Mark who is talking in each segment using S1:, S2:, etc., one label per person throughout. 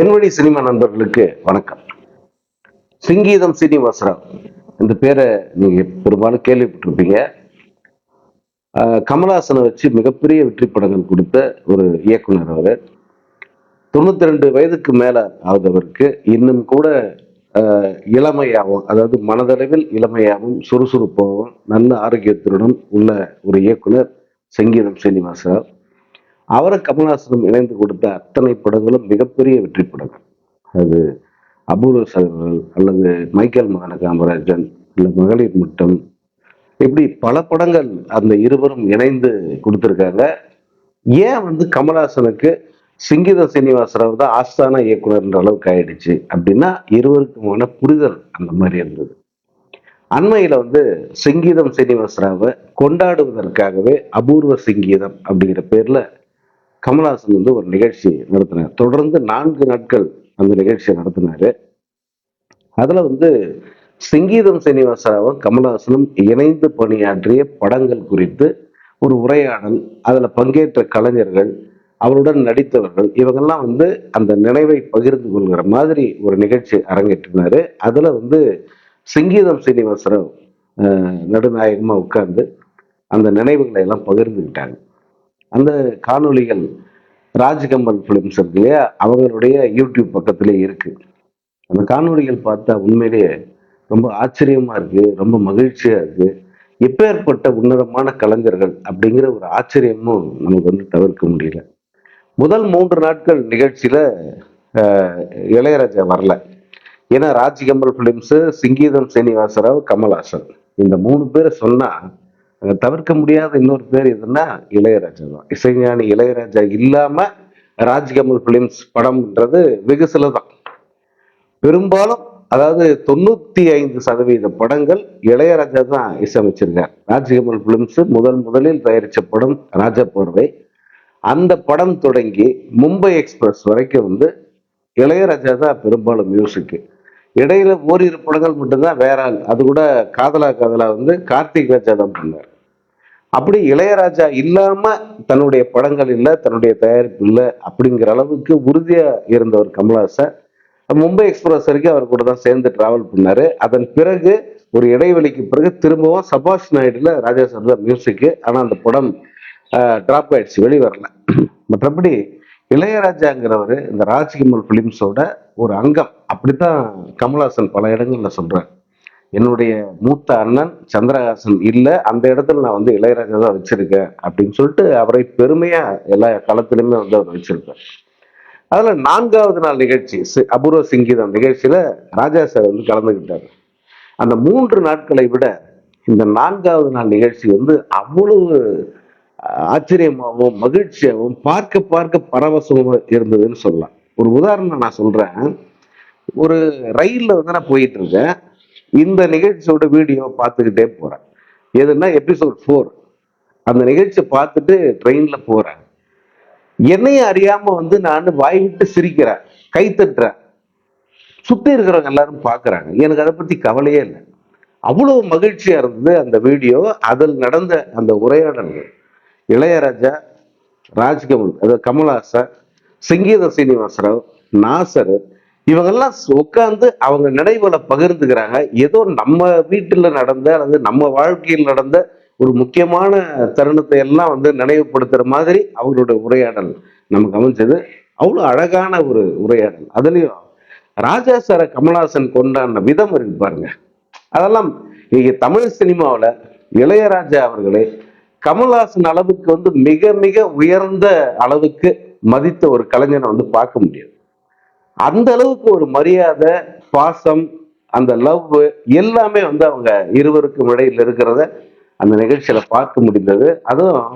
S1: என்வழி cinema நண்பர்களுக்கு வணக்கம். சிங்கீதம் சீனிவாசராவ் இந்த பேரை நீங்க பெரும்பாலும் கேள்விப்பட்டிருப்பீங்க. ஆஹ் கமலஹாசனை வச்சு மிகப்பெரிய வெற்றி படங்கள் கொடுத்த ஒரு இயக்குனர் அவர். தொண்ணூத்தி ரெண்டு வயதுக்கு மேல ஆகுதவருக்கு இன்னும் கூட இளமையாகவும் அதாவது மனதளவில் இளமையாகவும் சுறுசுறுப்பாகவும் நல்ல ஆரோக்கியத்துடன் உள்ள ஒரு இயக்குனர் சங்கீதம் சீனிவாசராவ். அவரை கமல்ஹாசனும் இணைந்து கொடுத்த அத்தனை படங்களும் மிகப்பெரிய வெற்றி படங்கள். அது அபூர்வ சகர்கள் அல்லது மைக்கேல் மகன காமராஜன் இல்லை மகளிர் மட்டும். இப்படி பல படங்கள் அந்த இருவரும் இணைந்து கொடுத்துருக்காங்க. ஏன் வந்து கமல்ஹாசனுக்கு சிங்கித சீனிவாசராவ் தான் ஆஸ்தான இயக்குனர்ன்ற அளவுக்கு ஆயிடுச்சு அப்படின்னா இருவருக்குமான புரிதல் அந்த மாதிரி இருந்தது. அண்மையில் வந்து சங்கீதம் சீனிவாசராவை கொண்டாடுவதற்காகவே அபூர்வ சங்கீதம் அப்படிங்கிற பேரில் கமல்ஹாசன் வந்து ஒரு நிகழ்ச்சி நடத்தினார். தொடர்ந்து நான்கு நாட்கள் அந்த நிகழ்ச்சியை நடத்தினாரு. அதுல வந்து சங்கீதம் சீனிவாசராவும் கமல்ஹாசனும் இணைந்து பணியாற்றிய படங்கள் குறித்து ஒரு உரையாடல் அதில் பங்கேற்ற கலைஞர்கள் அவருடன் நடித்தவர்கள் இவங்கெல்லாம் வந்து அந்த நினைவை பகிர்ந்து கொள்கிற மாதிரி ஒரு நிகழ்ச்சி அரங்கேற்றினார். அதில் வந்து சங்கீதம் சீனிவாசராவ் நடுநாயகமாக உட்கார்ந்து அந்த நினைவுகளை எல்லாம் பகிர்ந்துக்கிட்டாங்க. அந்த காணொளிகள் ராஜ்கமல் ஃபிலிம்ஸ் இருக்கு இல்லையா? அவங்களுடைய யூடியூப் பக்கத்திலே இருக்கு. அந்த காணொலிகள் பார்த்தா உண்மையிலேயே ரொம்ப ஆச்சரியமா இருக்கு ரொம்ப மகிழ்ச்சியா இருக்கு. எப்பேற்பட்ட உன்னதமான கலைஞர்கள் அப்படிங்கிற ஒரு ஆச்சரியமும் நமக்கு வந்து தவிர்க்க முடியல. முதல் மூன்று நாட்கள் நிகழ்ச்சியில இளையராஜா வரல. ஏன்னா ராஜ்கமல் ஃபிலிம்ஸு சிங்கீதம் சீனிவாசராவ் கமல்ஹாசன். இந்த மூணு பேரை சொன்னா அங்க தவிர்க்க முடியாத இன்னொரு பேர் எதுன்னா இளையராஜா தான். இசைஞானி இளையராஜா இல்லாம ராஜ்கமல் பிலிம்ஸ் படம்ன்றது வெகு சில தான் பெரும்பாலும் அதாவது தொண்ணூத்தி ஐந்து சதவீத படங்கள் இளையராஜா தான் இசையமைச்சிருக்கார். ராஜ்கமல் பிலிம்ஸ் முதல் முதலில் தயாரித்த படம் ராஜா போர்வை. அந்த படம் தொடங்கி மும்பை எக்ஸ்பிரஸ் வரைக்கும் வந்து இளையராஜா தான் பெரும்பாலும் மியூசிக்கு. இடையில ஓரிரு படங்கள் மட்டும்தான் வேற ஆள் அது கூட காதலா காதலா வந்து கார்த்திக் ராஜா தான் பண்ணார். அப்படி இளையராஜா இல்லாம தன்னுடைய படங்கள் இல்லை தன்னுடைய தயாரிப்பு இல்லை அப்படிங்கிற அளவுக்கு உறுதியா இருந்தவர் கமல்ஹாசன். மும்பை எக்ஸ்பிரஸ் வரைக்கும் அவர் கூட தான் சேர்ந்து டிராவல் பண்ணாரு. அதன் பிறகு ஒரு இடைவெளிக்கு பிறகு திரும்பவும் சபாஷ் நாயுடுல ராஜா சார் தான் மியூசிக்கு ஆனா அந்த படம் டிராப் ஆயிடுச்சு வெளி வரல மற்றபடி இளையராஜாங்கிறவர் இந்த ராஜ்கிமல் பிலிம்ஸோட ஒரு அங்கம். அப்படித்தான் கமல்ஹாசன் பல இடங்கள்ல சொல்றார். என்னுடைய மூத்த அண்ணன் சந்திரஹாசன் இல்லை அந்த இடத்துல நான் வந்து இளையராஜா தான் வச்சிருக்கேன் அப்படின்னு சொல்லிட்டு அவரை பெருமையா எல்லா களத்திலுமே வந்து அவர் வச்சிருக்கேன் அதுல நான்காவது நாள் நிகழ்ச்சி அபூர்வ சிங்கீதம் நிகழ்ச்சியில ராஜா சார் வந்து கலந்துக்கிட்டார் அந்த மூன்று நாட்களை விட இந்த நான்காவது நாள் நிகழ்ச்சி வந்து அவ்வளவு ஆச்சரியமாகவும் மகிழ்ச்சியாகவும் பார்க்க பார்க்க பரவசமும் இருந்ததுன்னு சொல்லலாம். ஒரு உதாரணம் நான் சொல்றேன். ஒரு ரயில்ல வந்து நான் போயிட்டு இருக்கேன். இந்த நிகழ்ச்சியோட வீடியோ பார்த்துக்கிட்டே போகிறேன் எதுன்னா எபிசோட் ஃபோர் அந்த நிகழ்ச்சியை பார்த்துட்டு ட்ரெயினில் போகிறேன் என்னையும் அறியாமல் வந்து நான் வாய் விட்டு சிரிக்கிறேன் கை தட்டுறேன். சுற்றி இருக்கிறவங்க எல்லாரும் பார்க்குறாங்க. எனக்கு அதை பற்றி கவலையே இல்லை. அவ்வளோ மகிழ்ச்சியாக இருந்தது அந்த வீடியோ. அதில் நடந்த அந்த உரையாடல்கள். இளையராஜா ராஜ்கமல் அதாவது கமல்ஹாசன் சங்கீத சீனிவாசராவ் நாசர் இவங்கெல்லாம் உட்காந்து அவங்க நினைவுகளை பகிர்ந்துக்கிறாங்க. ஏதோ நம்ம வீட்டில் நடந்த அல்லது நம்ம வாழ்க்கையில் நடந்த ஒரு முக்கியமான தருணத்தை எல்லாம் வந்து நினைவுபடுத்துகிற மாதிரி அவங்களுடைய உரையாடல். நமக்கு அமைஞ்சது அவ்வளோ அழகான ஒரு உரையாடல். அதுலேயும் ராஜா சார கமல்ஹாசன் கொண்டாடின விதம் இருக்கு பாருங்க. அதெல்லாம் இங்க தமிழ் சினிமாவில் இளையராஜா அவர்களே கமல்ஹாசன் அளவுக்கு வந்து மிக மிக உயர்ந்த அளவுக்கு மதித்த ஒரு கலைஞனை வந்து பார்க்க முடியாது அந்த அளவுக்கு ஒரு மரியாதை பாசம் அந்த லவ் எல்லாமே வந்து அவங்க இருவருக்கும் இடையில் இருக்கிறத அந்த நிகழ்ச்சியில பார்க்க முடிந்தது. அதுவும்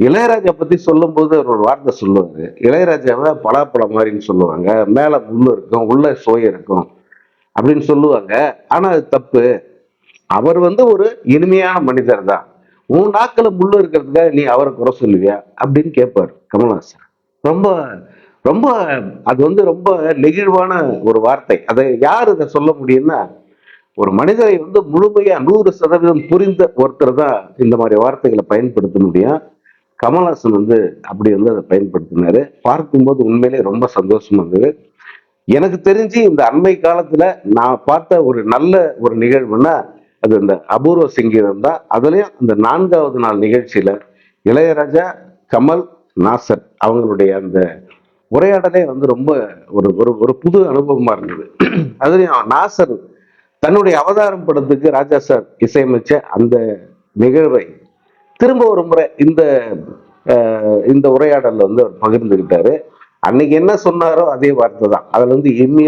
S1: இளையராஜா பத்தி சொல்லும்போது அவர் ஒரு வார்த்தை சொல்லுவாரு. இளையராஜாவை பலாப்பழம் மாதிரின்னு சொல்லுவாங்க. மேல முள்ளு இருக்கும் உள்ள சோய இருக்கும் அப்படின்னு சொல்லுவாங்க. ஆனா அது தப்பு. அவர் வந்து ஒரு இனிமையான மனிதர் தான். உன் நாக்கில் முள்ளு இருக்கிறதுக்காக நீ அவரை குறை சொல்லுவியா அப்படின்னு கேட்பார் கமல்ஹாசன். ரொம்ப ரொம்ப அது வந்து ரொம்ப நெகிழ்வான ஒரு வார்த்தை. அதை யார் இதை சொல்ல முடியும்னா ஒரு மனிதரை வந்து முழுமையா நூறு சதவீதம் புரிந்த ஒருத்தர் தான் இந்த மாதிரி வார்த்தைகளை பயன்படுத்த முடியும். கமல்ஹாசன் வந்து அப்படி வந்து அதை பயன்படுத்தினாரு. பார்க்கும்போது உண்மையிலே ரொம்ப சந்தோஷமா இருந்தது. எனக்கு தெரிஞ்சு இந்த அண்மை காலத்துல நான் பார்த்த ஒரு நல்ல ஒரு நிகழ்வுன்னா அது இந்த அபூர்வ சங்கீதம் தான். அதுலயும் அந்த நான்காவது நாள் நிகழ்ச்சியில இளையராஜா கமல் நாசர் அவங்களுடைய அந்த உரையாடலே வந்து ரொம்ப ஒரு ஒரு ஒரு புது அனுபவமாக இருந்தது. அதுலேயும் நாசர் தன்னுடைய அவதாரம் படத்துக்கு ராஜா சார் இசையமைச்ச அந்த நிகழ்வை திரும்ப ஒரு முறை இந்த இந்த உரையாடலில் வந்து அவர் பகிர்ந்துக்கிட்டாரு அன்னைக்கு என்ன சொன்னாரோ அதே வார்த்தை தான். அதில் வந்து இம்மி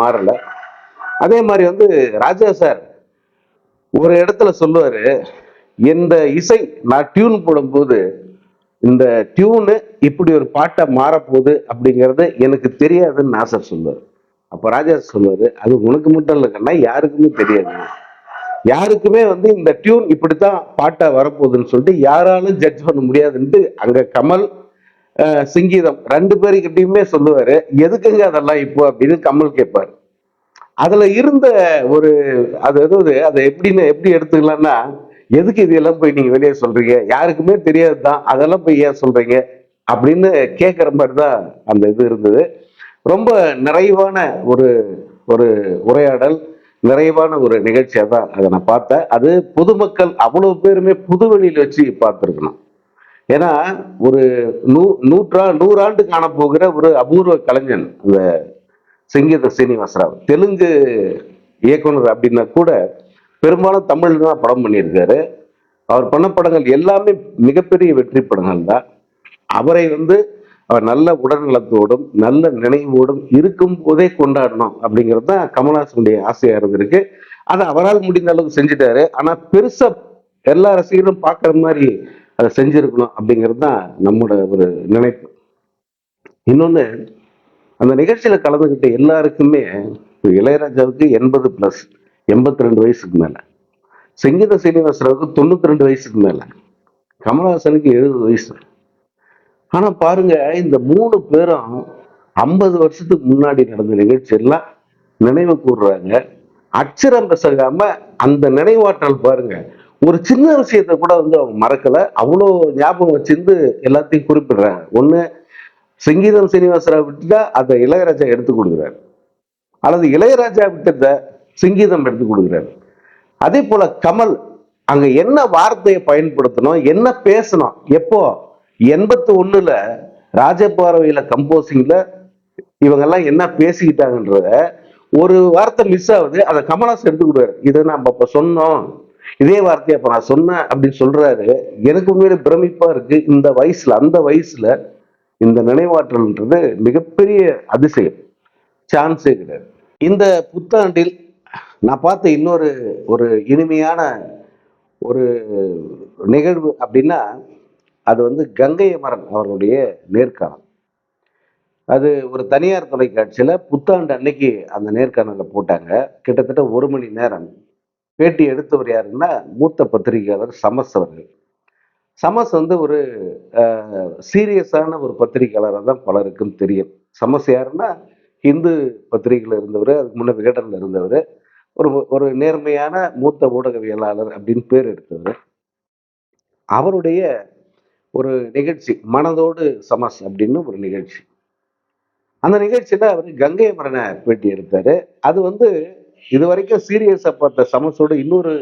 S1: மாறலை. அதே மாதிரி வந்து ராஜா சார் ஒரு இடத்துல சொல்லுவார் இந்த இசை நான் டியூன் போடும்போது இந்த டியூனு இப்படி ஒரு பாட்டை மாறப்போகுது அப்படிங்கிறது எனக்கு தெரியாதுன்னு நாசர் சொல்லுவார். அப்போ ராஜா சொல்லுவார் அது உனக்கு மட்டும் இல்லை கண்ணா யாருக்குமே தெரியாது. யாருக்குமே வந்து இந்த டியூன் இப்படித்தான் பாட்டை வரப்போகுதுன்னு சொல்லிட்டு யாராலும் ஜட்ஜ் பண்ண முடியாதுன்ட்டு அங்கே கமல் சிங்கீதம் ரெண்டு பேருக்கிட்டையுமே சொல்லுவார் எதுக்குங்க அதெல்லாம் இப்போ? அப்படின்னு கமல் கேட்பார். அதில் இருந்த ஒரு அது அதாவது அதை எப்படின்னு எப்படி எடுத்துக்கலாம்னா எதுக்கு இதெல்லாம் போய் நீங்க வெளியே சொல்றீங்க? யாருக்குமே தெரியாது தான் அதெல்லாம் போய் ஏன் சொல்றீங்க? அப்படின்னு கேட்குற மாதிரி தான் அந்த இது இருந்தது. ரொம்ப நிறைவான ஒரு ஒரு உரையாடல் நிறைவான ஒரு நிகழ்ச்சியாக தான் அதை நான் பார்த்தேன். அது பொதுமக்கள் அவ்வளவு பேருமே புது வழியில் வச்சு பார்த்துருக்கணும். ஏன்னா ஒரு நூ நூற்றா நூறாண்டு காணப்போகிற ஒரு அபூர்வ கலைஞன் அந்த சங்கீத சீனிவாசராவ். தெலுங்கு இயக்குனர் அப்படின்னா கூட பெரும்பாலும் தமிழில் தான் படம் பண்ணியிருக்காரு. அவர் பண்ண படங்கள் எல்லாமே மிகப்பெரிய வெற்றி படங்கள் தான். அவரை வந்து அவர் நல்ல உடல்நலத்தோடும் நல்ல நினைவோடும் இருக்கும் போதே கொண்டாடணும் அப்படிங்கிறது தான் கமல்ஹாசனுடைய ஆசையாக இருந்திருக்கு. அதை அவரால் முடிந்த அளவுக்கு செஞ்சுட்டாரு. ஆனால் பெருசாக எல்லா ரசிகரும் பார்க்குற மாதிரி அதை செஞ்சுருக்கணும் அப்படிங்கிறது தான் நம்மளோட ஒரு நினைப்பு. இன்னொன்று அந்த நிகழ்ச்சியில் கலந்துக்கிட்ட எல்லாருக்குமே இளையராஜாவுக்கு எண்பது பிளஸ் எண்பத்தி ரெண்டு வயசுக்கு மேல. சங்கீத சீனிவாசராவுக்கு தொண்ணூத்தி ரெண்டு வயசுக்கு மேல. கமலஹாசனுக்கு எழுபது வயசு. ஆனா பாருங்க இந்த மூணு பேரும் ஐம்பது வருஷத்துக்கு முன்னாடி நடந்த நிகழ்ச்சியெல்லாம் நினைவு கூறுறாங்க அச்சரம் பெசகாம அந்த நினைவாற்றல் பாருங்க. ஒரு சின்ன விஷயத்தை கூட வந்து அவங்க மறக்கல. அவ்வளோ ஞாபகம் வச்சிருந்து எல்லாத்தையும் குறிப்பிடுறாங்க. ஒண்ணு சங்கீதம் சீனிவாசராவ் விட்டுட்டா அதை இளையராஜா எடுத்து கொடுக்குறாரு. அல்லது இளையராஜா விட்டத சங்கீதம் எடுத்து கொடுக்குறாரு. அதே போல கமல் அங்க என்ன வார்த்தையை பயன்படுத்தணும் என்ன பேசணும்? எப்போ? எண்பத்தி ஒண்ணுல ராஜபார்வையில கம்போசிங்ல இவங்கெல்லாம் என்ன பேசிக்கிட்டாங்கன்றத ஒரு வார்த்தை மிஸ் ஆகுது அதை கமலாசன் எடுத்துக்கிடுவாரு இதை நம்ம அப்ப சொன்னோம். இதே வார்த்தையை அப்ப நான் சொன்னேன் அப்படின்னு சொல்றாரு. எனக்கு உண்மையிலே பிரமிப்பா இருக்கு. இந்த வயசுல அந்த வயசுல இந்த நினைவாற்றல்ன்றது மிகப்பெரிய அதிசயம். சான்ஸே கிடையாது. இந்த புத்தாண்டில் நான் பார்த்த இன்னொரு ஒரு இனிமையான ஒரு நிகழ்வு அப்படின்னா அது வந்து கங்கை அமரன் அவர்களுடைய நேர்காணல். அது ஒரு தனியார் தொலைக்காட்சியில் புத்தாண்டு அன்னைக்கு அந்த நேர்காணலை போட்டாங்க. கிட்டத்தட்ட ஒரு மணி நேரம். பேட்டி எடுத்தவர் யாருன்னா மூத்த பத்திரிகையாளர் சமஸ் அவர்கள். சமஸ் வந்து ஒரு சீரியஸான ஒரு பத்திரிகையாளராக தான் பலருக்கும் தெரியும். சமஸ் யாருன்னா ஹிந்து பத்திரிகையில் இருந்தவர் அதுக்கு முன்னே விகடனில் இருந்தவர். ஒரு ஒரு நேர்மையான மூத்த ஊடகவியலாளர் அப்படின்னு பேர் எடுத்தது அவருடைய ஒரு நிகழ்ச்சி மனதோடு சமஸ் அப்படின்னு ஒரு நிகழ்ச்சி. அந்த நிகழ்ச்சியில் அவர் கங்கை மரனை பேட்டி எடுத்தார். அது வந்து இது வரைக்கும் சீரியஸை பார்த்த சமஸோட இன்னொரு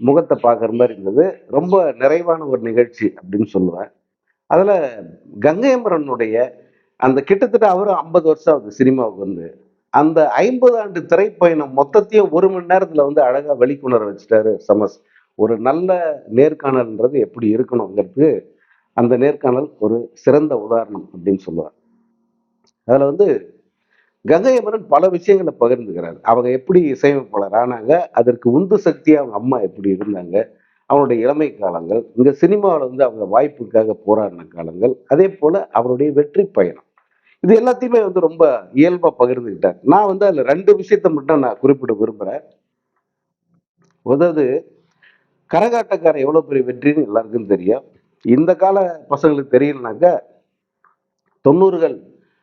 S1: முகத்தை பார்க்குற மாதிரி இருந்தது. ரொம்ப நிறைவான ஒரு நிகழ்ச்சி அப்படின்னு சொல்லுவேன் அதில் கங்கை மரனுடைய அந்த கிட்டத்தட்ட அவரும் ஐம்பது வருஷம் ஆகுது சினிமாவுக்கு வந்து. அந்த ஐம்பது ஆண்டு திரைப்பயணம் மொத்தத்தையும் ஒரு மணி நேரத்துல வந்து அழகா வெளிக்கொணர வச்சுட்டாரு சமஸ். ஒரு நல்ல நேர்காணல்ன்றது எப்படி இருக்கணுங்கிறதுக்கு அந்த நேர்காணல் ஒரு சிறந்த உதாரணம் அப்படின்னு சொல்லுவார். அதில் வந்து கங்கையமரன் பல விஷயங்களை பகிர்ந்துக்கிறார். அவங்க எப்படி இசையமைப்பாளர் ஆனாங்க அதற்கு உந்து சக்தியாக அவங்க அம்மா எப்படி இருந்தாங்க அவருடைய இளமை காலங்கள் இந்த சினிமாவில் வந்து அவங்க வாய்ப்புக்காக போராடின காலங்கள் அதே போல் அவருடைய வெற்றி பயணம். இது எல்லாத்தையுமே வந்து ரொம்ப இயல்பா பகிர்ந்துக்கிட்டேன் நான் வந்து அதுல ரெண்டு விஷயத்த மட்டும் நான் குறிப்பிட விரும்புறேன். அதாவது கரகாட்டக்காரன் எவ்வளவு பெரிய வெற்றின்னு எல்லாருக்கும் தெரியும். இந்த கால பசங்களுக்கு தெரியலனாக்க தொண்ணூறுகள்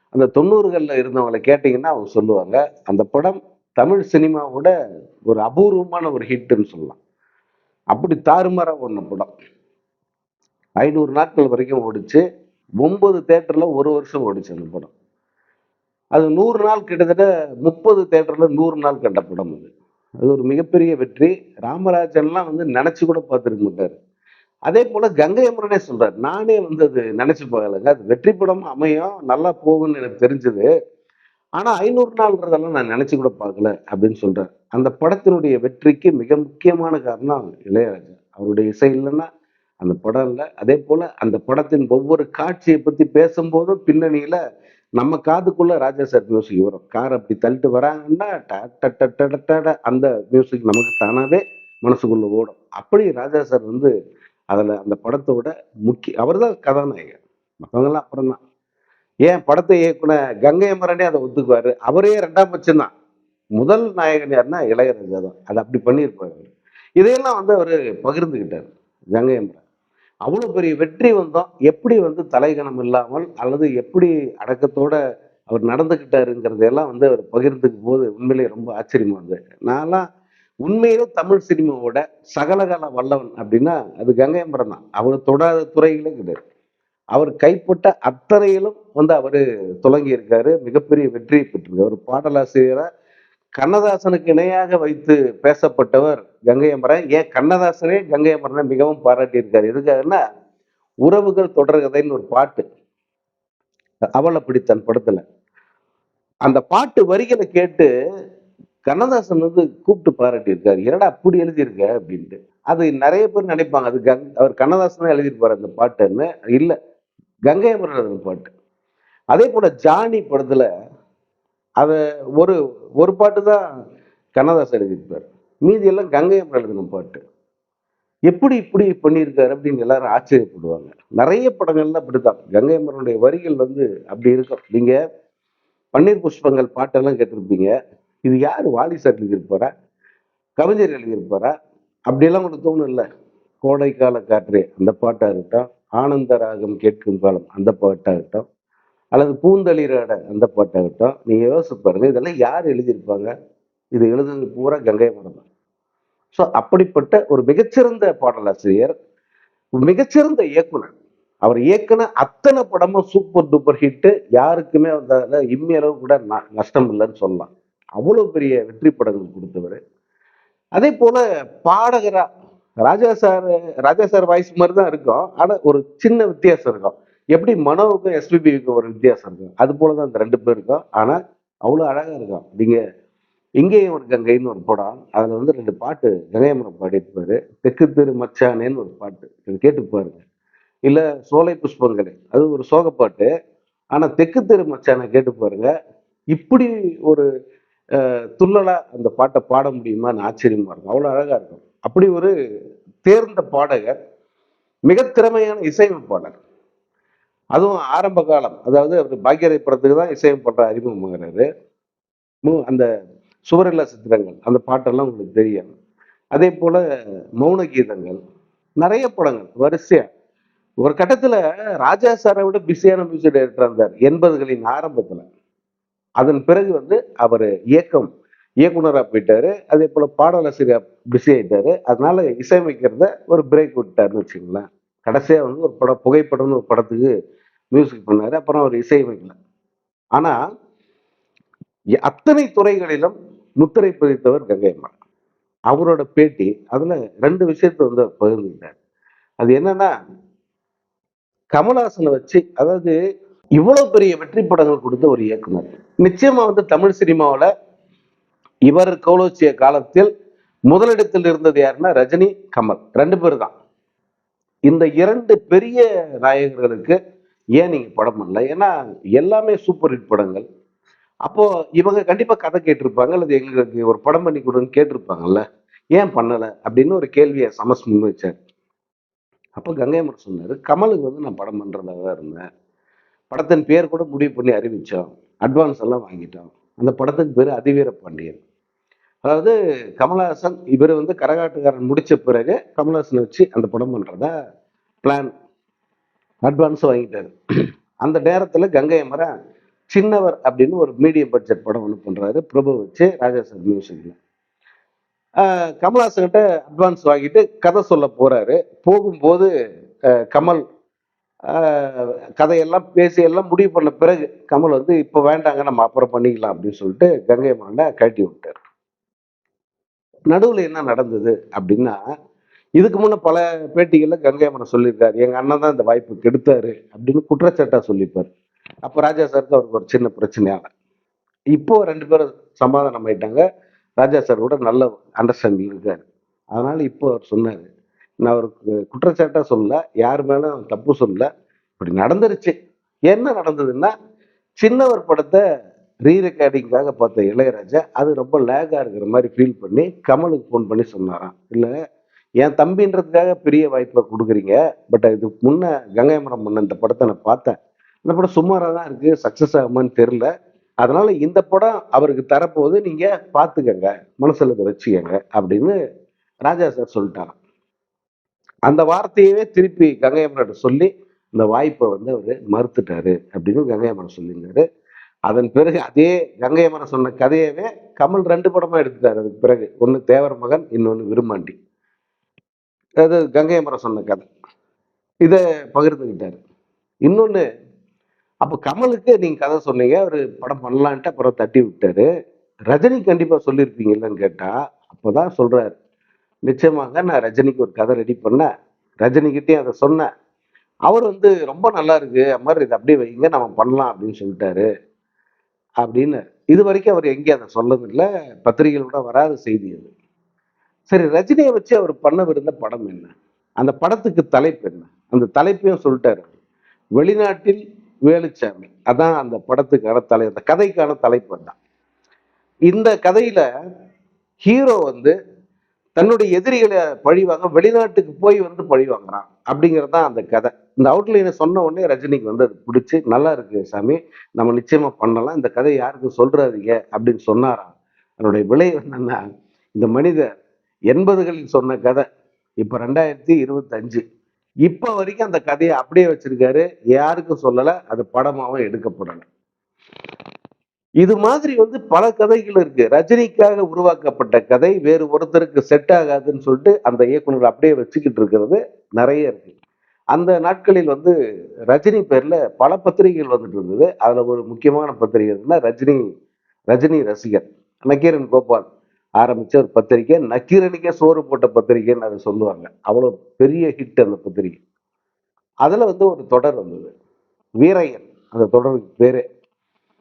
S1: அந்த தொண்ணூறுகளில் இருந்தவங்களை கேட்டிங்கன்னா அவங்க சொல்லுவாங்க அந்த படம் தமிழ் சினிமாவோட ஒரு அபூர்வமான ஒரு ஹிட்னு சொல்லலாம். அப்படி தாறுமாறாக ஒன்று படம். ஐநூறு நாட்கள் வரைக்கும் ஓடிச்சு. ஒன்பது தேட்டரில் ஒரு வருஷம் ஓடிச்சு அந்த படம். அது நூறு நாள் கிட்டத்தட்ட முப்பது தேட்டரில் நூறு நாள் கண்ட படம் அது. அது ஒரு மிகப்பெரிய வெற்றி. ராமராஜன்லாம் வந்து நினச்சி கூட பார்த்துருக்க மாட்டார். அதே போல் கங்கை அமரனே சொல்கிறார் நானே வந்து அது நினச்சி பார்க்கலங்க. அது வெற்றி படம் அமையும் நல்லா போகும்னு எனக்கு தெரிஞ்சது. ஆனால் ஐநூறு நாள்ன்றதெல்லாம் நான் நினச்சி கூட பார்க்கல அப்படின்னு சொல்கிறேன் அந்த படத்தினுடைய வெற்றிக்கு மிக முக்கியமான காரணம் இளையராஜா. அவருடைய இசை இல்லைன்னா அந்த படம் இல்லை. அதே போல அந்த படத்தின் ஒவ்வொரு காட்சியை பத்தி பேசும்போதும் பின்னணியில நம்ம காதுக்குள்ள ராஜா சார் மியூசிக் வரும் கார் அப்படி தள்ளிட்டு வராங்கன்னா ட ட ட அந்த மியூசிக் நமக்கு தானாவே மனசுக்குள்ள ஓடும். அப்படி ராஜா சார் வந்து அதில் அந்த படத்தோட முக்கிய அவர் தான் கதாநாயகர். மற்றவங்கெல்லாம் அப்புறம் தான். ஏன் படத்தை இயக்குன கங்கை மரனே அதை ஒத்துக்குவாரு? அவரே ரெண்டாம் பட்சம் தான். முதல் நாயகன் யாருன்னா இளையராஜா தான். அதை அப்படி பண்ணியிருப்பாரு இதையெல்லாம் வந்து அவர் பகிர்ந்துக்கிட்டார். கங்கை மரன் அவ்வளோ பெரிய வெற்றி வந்தோம் எப்படி வந்து தலைகணம் இல்லாமல் அல்லது எப்படி அடக்கத்தோட அவர் நடந்துக்கிட்டாருங்கிறதையெல்லாம் வந்து அவர் பகிர்ந்துக்கும் போது உண்மையிலேயே ரொம்ப ஆச்சரியமா இருந்தது. நான்லாம் உண்மையிலே தமிழ் சினிமாவோட சகலகால வல்லவன் அப்படின்னா அது கங்கை தான். அவர் தொடாத துறைகளே கிடையாது. அவர் கைப்பட்ட அத்தனையிலும் வந்து அவர் துலங்கி இருக்காரு மிகப்பெரிய வெற்றியை பெற்றிருக்காரு. ஒரு பாடலாசிரியராக கண்ணதாசனுக்கு இணையாக வைத்து பேசப்பட்டவர் கங்கை அமரன் ஏன் கண்ணதாசனே கங்கை அமரனை மிகவும் பாராட்டியிருக்காரு. எதுக்காகன்னா உறவுகள் தொடர்கதைன்னு ஒரு பாட்டு. அவளை பிடித்தன் படத்துல. அந்த பாட்டு வரிகளை கேட்டு கண்ணதாசன் வந்து கூப்பிட்டு பாராட்டியிருக்காரு. என்னடா அப்படி எழுதியிருக்க? அப்படின்ட்டு. அது நிறைய பேர் நினைப்பாங்க. அது கங் அவர் கண்ணதாசன் தான் எழுதியிருப்பாரு அந்த பாட்டுன்னு. இல்லை கங்கை அமரன் பாட்டு. அதே போல ஜானி படத்துல அதை ஒரு ஒரு பாட்டு தான் கண்ணதாசன் எழுதியிருப்பார். மீதி எல்லாம் கங்கை எழுதின பாட்டு. எப்படி இப்படி பண்ணியிருக்காரு அப்படின்னு எல்லாரும் ஆச்சரியப்படுவாங்க. நிறைய படங்கள்ல அப்படித்தான். கங்கை அமரனுடைய வரிகள் வந்து அப்படி இருக்கும். நீங்க பன்னீர் புஷ்பங்கள் பாட்டெல்லாம் கேட்டிருப்பீங்க. இது யார்? வாலி சார் எழுதியிருப்பாரா? கவிஞர் எழுதியிருப்பாரா? அப்படியெல்லாம் உங்களுக்கு தோணும் இல்லை கோடைக்கால காற்றே அந்த பாட்டாக இருக்கட்டும் ஆனந்த ராகம் கேட்கும் காலம் அந்த பாட்டாக இருக்கட்டும் அல்லது பூந்தளிராட அந்த பாட்டாகட்டும் நீங்கள் யோசிச்சு பாருங்க இதெல்லாம் யார் எழுதியிருப்பாங்க? இது எழுதுனது பூரா கங்கை மடம் ஸோ அப்படிப்பட்ட ஒரு மிகச்சிறந்த பாடலாசிரியர் மிகச்சிறந்த இயக்குனர். அவர் இயக்குன அத்தனை படமும் சூப்பர் டூப்பர் ஹிட்டு யாருக்குமே வந்து அதில் இம்மி அளவு கூட ந- நஷ்டம் இல்லைன்னு சொல்லலாம். அவ்வளோ பெரிய வெற்றி படங்கள் கொடுத்தவர். அதே போல பாடகரா Raja sir Raja sir voice மாதிரி தான் இருக்கும். ஆனால் ஒரு சின்ன வித்தியாசம் இருக்கும். எப்படி மனோவுக்கும் எஸ்பிபிக்கும் ஒரு வித்தியாசம் இருக்கும் அது போல தான் இந்த ரெண்டு பேருக்கும் ஆனால் அவ்வளோ அழகாக இருக்கும் நீங்கள் இங்கேயும் ஒரு கங்கைன்னு ஒரு படம். அதில் வந்து ரெண்டு பாட்டு கங்கையமரம் பாடியிருப்பாரு. தெற்கு தெரு மச்சானேன்னு ஒரு பாட்டு. இது கேட்டு பாருங்க. இல்லை சோலை புஷ்பங்களே. அது ஒரு சோக பாட்டு. தெற்கு தெரு மச்சானை கேட்டு பாருங்க. இப்படி ஒரு துள்ளலாக அந்த பாட்டை பாட முடியுமான்னு ஆச்சரியமாக இருக்கும். அவ்வளோ அழகாக இருக்கும். அப்படி ஒரு தேர்ந்த பாடகர் மிக திறமையான இசையமைப்பாளர். அதுவும் ஆரம்ப காலம். அதாவது அவர் பாக்கியரை படத்துக்கு தான் இசையமைப்பாளர் அறிமுகமாகிறாரு. மு- அந்த சுவரில்லா சித்திரங்கள் அந்த பாட்டெல்லாம் உங்களுக்கு தெரியும். அதே போல மௌன கீதங்கள் நிறைய படங்கள் வரிசையா. ஒரு கட்டத்துல ராஜா சாரை விட பிஸியான மியூசிக் டைரக்டர் இருந்தார் எண்பதுகளின் ஆரம்பத்துல. அதன் பிறகு வந்து அவர் இயக்கம் இயக்குனராக போயிட்டாரு. அதே போல பாடலாசிரியர் பிஸி ஆயிட்டாரு. அதனால இசையமைக்கிறத ஒரு பிரேக் விட்டாருன்னு வச்சுங்களேன் கடைசியா வந்து ஒரு படம் புகைப்படம்னு ஒரு படத்துக்கு மியூசிக் பண்ணாரு. அப்புறம் அவர் இசையமைக்கல ஆனா அத்தனை துறைகளிலும் முத்திரை பதித்தவர் கங்கை அம்மா அவரோட பேட்டி அதுல ரெண்டு விஷயத்தை வந்து அவர் பகிர்ந்துக்கிட்டார் அது என்னன்னா கமலஹாசனை வச்சு அதாவது இவ்வளவு பெரிய வெற்றி படங்கள் கொடுத்த ஒரு இயக்குனர். நிச்சயமா வந்து தமிழ் சினிமாவுல இவர் கௌலோச்சிய காலத்தில் முதலிடத்தில் இருந்தது யாருன்னா ரஜினி கமல். ரெண்டு பேர் தான். இந்த இரண்டு பெரிய நாயகர்களுக்கு ஏன் நீங்கள் படம் பண்ணல? ஏன்னா எல்லாமே சூப்பர் ஹிட் படங்கள். அப்போது இவங்க கண்டிப்பாக கதை கேட்டிருப்பாங்க அல்லது எங்களுக்கு ஒரு படம் பண்ணி கொடுன்னு கேட்டிருப்பாங்கல்ல? ஏன் பண்ணலை? அப்படின்னு ஒரு கேள்வியை சமஸ் முன் வச்சார். அப்போ கங்கைமர் சொன்னார் கமலுக்கு வந்து நான் படம் பண்ணுறதாக தான் இருந்தேன். படத்தின் பேர் கூட முடிவு பண்ணி அறிவித்தோம் அட்வான்ஸ் எல்லாம் வாங்கிட்டோம். அந்த படத்துக்கு பேர் அதிவீர பாண்டியன். அதாவது கமலஹாசன் இவர் வந்து கரகாட்டுக்காரன் முடித்த பிறகு கமலஹாசனை வச்சு அந்த படம் பண்ணுறதா பிளான் அட்வான்ஸ் வாங்கிட்டாரு. அந்த நேரத்தில் கங்கை அமரன் சின்னவர் அப்படின்னு ஒரு மீடியம் பட்ஜெட் படம் ஒன்று பண்ணுறாரு பிரபு வச்சு ராஜா சார் மியூசிக்கில் கமல்ஹாசன்கிட்ட அட்வான்ஸ் வாங்கிட்டு கதை சொல்ல போகிறாரு போகும்போது கமல் கதையெல்லாம் பேசி எல்லாம் முடிவு பண்ண பிறகு கமல் வந்து இப்போ வேண்டாங்க நம்ம அப்புறம் பண்ணிக்கலாம் அப்படின்னு சொல்லிட்டு கங்கை மாண்டை கழட்டி விட்டார். நடுவில் என்ன நடந்தது அப்படின்னா இதுக்கு முன்னே பல பேட்டிகளில் கங்கை அமரன் சொல்லியிருக்காரு. எங்கள் அண்ணன் தான் இந்த வாய்ப்பு கெடுத்தாரு அப்படின்னு குற்றச்சாட்டாக சொல்லியிருப்பார் அப்போ ராஜா சாருக்கு அவருக்கு ஒரு சின்ன பிரச்சனையாக இப்போ ரெண்டு பேரும் சமாதானம் ஆயிட்டாங்க. ராஜா சார் கூட நல்ல அண்டர்ஸ்டாண்டிங் இருக்காரு. அதனால இப்போ அவர் சொன்னார். நான் அவருக்கு குற்றச்சாட்டாக சொல்லல. யார் மேலே தப்பு சொல்லல. இப்படி நடந்துருச்சு. என்ன நடந்ததுன்னா சின்னவர் படத்தை ரீ ரெக்கார்டிங்காக பார்த்த இளையராஜா அது ரொம்ப லேக்காக இருக்கிற மாதிரி ஃபீல் பண்ணி கமலுக்கு ஃபோன் பண்ணி சொன்னாராம். இல்லை என் தம்பின்றதுக்காக பெரிய வாய்ப்பை கொடுக்குறீங்க. பட் இதுக்கு முன்ன கங்கைமரம் முன்ன இந்த படத்தை நான் பார்த்தேன். இந்த படம் சுமாராக தான் இருக்குது சக்ஸஸ் ஆகுமான்னு தெரில அதனால இந்த படம் அவருக்கு தரப்போது நீங்கள் பார்த்துக்கங்க மனசில் வச்சுக்கங்க அப்படின்னு ராஜா சார் சொல்லிட்டாராம். அந்த வார்த்தையவே திருப்பி கங்கை அமரன் சொல்லி இந்த வாய்ப்பை வந்து அவர் மறுத்துட்டாரு அப்படின்னு கங்கை அமரன் சொல்லியிருந்தாரு. அதன் பிறகு அதே கங்கை அமரன் சொன்ன கதையவே கமல் ரெண்டு படமா எடுத்துட்டார். அதுக்கு பிறகு ஒன்று தேவர் மகன் இன்னொன்று விரும்மாண்டி அது கங்கை அமரன் சொன்ன கதை. இதை பகிர்ந்துக்கிட்டார் இன்னொன்று அப்போ கமலுக்கு நீங்கள் கதை சொன்னீங்க அவர் படம் பண்ணலான்ட்டு அப்புறம் தட்டி விட்டார். ரஜினி கண்டிப்பா சொல்லியிருப்பீங்கல்லன்னு அப்போ தான் சொல்கிறாரு நிச்சயமாக நான் ரஜினிக்கு ஒரு கதை ரெடி பண்ணேன். ரஜினிகிட்டயும் அதை சொன்னேன். அவர் வந்து ரொம்ப நல்லா இருக்கு அது மாதிரி இதை அப்படியே வைங்க நம்ம பண்ணலாம் அப்படின்னு சொல்லிட்டாரு. அப்படின்னு இது வரைக்கும் அவர் எங்கேயும் அதை சொல்லதில்லை பத்திரிகையில் கூட வராத செய்தி அது. சரி ரஜினியை வச்சு அவர் பண்ணவிருந்த படம் என்ன? அந்த படத்துக்கு தலைப்பு என்ன? அந்த தலைப்பையும் சொல்லிட்டாரு வெளிநாட்டில் வேலுச்சாமி. அதான் அந்த படத்துக்கான தலை அந்த கதைக்கான தலைப்பு தான் இந்த கதையில ஹீரோ வந்து தன்னுடைய எதிரிகளை பழிவாங்க வெளிநாட்டுக்கு போய் வந்து பழி வாங்குறான் அப்படிங்கிறது தான் அந்த கதை. இந்த அவுட்லைனை சொன்ன உடனே ரஜினிக்கு வந்து அது பிடிச்சி நல்லா இருக்கு சாமி நம்ம நிச்சயமா பண்ணலாம். இந்த கதை யாருக்கும் சொல்றாதீங்க அப்படின்னு சொன்னாராம் அதனுடைய விளைவு என்னன்னா இந்த மனிதர் எண்பதுகளில் சொன்ன கதை. இப்போ ரெண்டாயிரத்தி இருபத்தஞ்சு. இப்போ வரைக்கும் அந்த கதையை அப்படியே வச்சிருக்காரு. யாருக்கும் சொல்லலை அது படமாகவும் எடுக்கப்படலை. இது மாதிரி வந்து பல கதைகள் இருக்கு. ரஜினிக்காக உருவாக்கப்பட்ட கதை வேறு ஒருத்தருக்கு செட் ஆகாதுன்னு சொல்லிட்டு அந்த இயக்குனர் அப்படியே வச்சுக்கிட்டு இருக்கிறது நிறைய இருக்கு. அந்த நாட்களில் வந்து ரஜினி பேர்ல பல பத்திரிகைகள் வந்துட்டு இருந்தது. அதுல ஒரு முக்கியமான பத்திரிகை ரஜினி ரஜினி ரசிகர். நக்கீரன் கோபால். ஆரம்பித்த ஒரு பத்திரிக்கை நக்கீரனுக்கே சோறு போட்ட பத்திரிக்கைன்னு அதை சொல்லுவாங்க. அவ்வளோ பெரிய ஹிட் அந்த பத்திரிக்கை அதில் வந்து ஒரு தொடர் வந்தது. வீரையன் அந்த தொடருக்கு பேரு.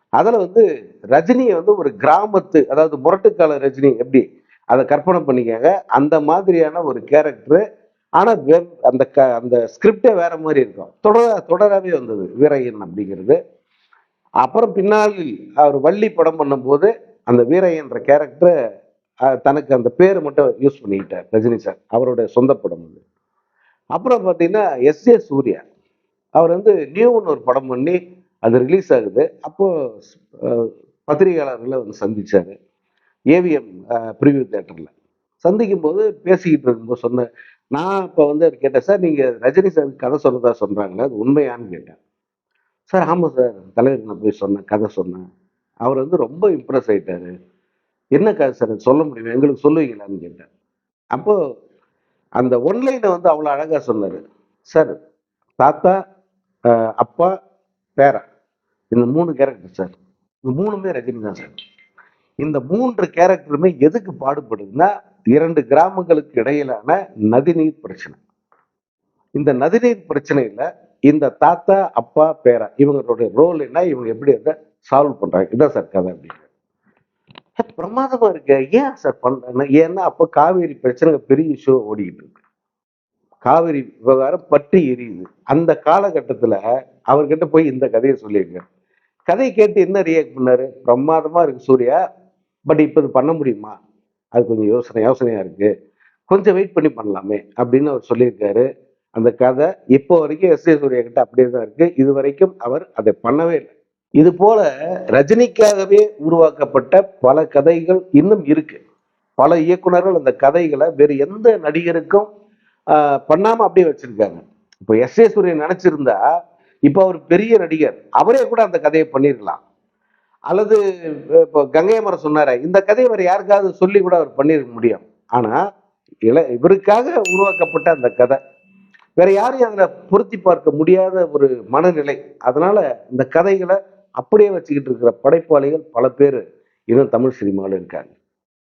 S1: அதில் வந்து ரஜினியை வந்து ஒரு கிராமத்து அதாவது முரட்டுக்கால ரஜினி எப்படி அதை கற்பனை பண்ணிக்கங்க அந்த மாதிரியான ஒரு கேரக்டர் ஆனால் வே- அந்த க அந்த ஸ்கிரிப்டே வேற மாதிரி இருக்கும். தொடர தொடராகவே வந்தது வீரையன் அப்படிங்கிறது. அப்புறம் பின்னாளில் அவர் வள்ளி படம் பண்ணும்போது அந்த வீரையன்ற கேரக்டரை தனக்கு அந்த பேர் மட்டும் யூஸ் பண்ணிக்கிட்டார் ரஜினி சார். அவருடைய சொந்த படம் அது. அப்புறம் பார்த்தீங்கன்னா எஸ் ஏ சூர்யா. அவர் வந்து நியூன்னு ஒரு படம் பண்ணி அது ரிலீஸ் ஆகுது. அப்போது பத்திரிகையாளர்களை வந்து சந்தித்தார் ஏவிஎம் ப்ரிவியூ தேட்டரில் சந்திக்கும் போது பேசிக்கிட்டு இருக்கும்போது சொன்னேன் நான் இப்போ வந்து கேட்டேன் சார் நீங்கள் ரஜினி சார் கதை சொல்கிறதா சொல்கிறாங்களே அது உண்மையான்னு கேட்டேன். சார் ஆமாம் சார் தலைவர் நான் போய் சொன்னேன் கதை சொன்னேன். அவர் வந்து ரொம்ப இம்ப்ரெஸ் ஆயிட்டாரு. என்ன கதை சார் சொல்ல முடியும்? எங்களுக்கு சொல்லுவீங்களான்னு கேட்டேன். அப்போ அந்த ஒன்லைனை வந்து அவ்வளோ அழகாக சொன்னார். சார் தாத்தா அப்பா பேரா இந்த மூணு கேரக்டர் சார். இந்த மூணுமே ரஜினி தான் சார். இந்த மூன்று கேரக்டருமே எதுக்கு பாடுபடுதுன்னா இரண்டு கிராமங்களுக்கு இடையிலான நதிநீர் பிரச்சனை. இந்த நதிநீர் பிரச்சனையில் இந்த தாத்தா அப்பா பேரா இவங்களுடைய ரோல் என்ன? இவங்க எப்படி அதை சால்வ் பண்ணுறாங்க இதான் சார் கதை அப்படின்னு சார், பிரமாதமா இருக்கு. ஏன் சார் பண்றாங்க ஏன்னா அப்ப காவேரி பிரச்சனை பெரிய ஷோ ஓடிக்கிட்டு இருக்கு. காவிரி விவகாரம் பற்றி எரியுது. அந்த காலகட்டத்தில் அவர்கிட்ட போய் இந்த கதையை சொல்லியிருக்காரு கதையை கேட்டு என்ன ரியாக்ட் பண்ணாரு? பிரமாதமாக இருக்கு சூர்யா. பட் இப்போ இது பண்ண முடியுமா? அது கொஞ்சம் யோசனை யோசனையாக இருக்குது கொஞ்சம் வெயிட் பண்ணி பண்ணலாமே அப்படின்னு அவர் சொல்லியிருக்காரு. அந்த கதை இப்போ வரைக்கும் எஸ் ஏ சூர்யா கிட்ட அப்படியே தான் இருக்குது இது வரைக்கும் அவர் அதை பண்ணவே இல்லை. இது போல ரஜினிக்காகவே உருவாக்கப்பட்ட பல கதைகள் இன்னும் இருக்கு. பல இயக்குனர்கள் அந்த கதைகளை வேறு எந்த நடிகருக்கும் பண்ணாம அப்படியே வச்சிருக்காங்க. இப்போ எஸ் ஏ சூரியன் நினைச்சிருந்தா இப்போ அவர் பெரிய நடிகர் அவரே கூட அந்த கதையை பண்ணிருக்கலாம். அல்லது இப்போ கங்கையமரம் சொன்னார இந்த கதையை வேறு யாருக்காவது சொல்லி கூட அவர் பண்ணியிருக்க முடியும். ஆனா இள இவருக்காக உருவாக்கப்பட்ட அந்த கதை. வேற யாரையும் அதில் பொருத்தி பார்க்க முடியாத ஒரு மனநிலை. அதனால இந்த கதைகளை அப்படியே வச்சுக்கிட்டு இருக்கிற படைப்பாளிகள் பல பேர் இன்னும் தமிழ் சினிமாவில் இருக்காங்க.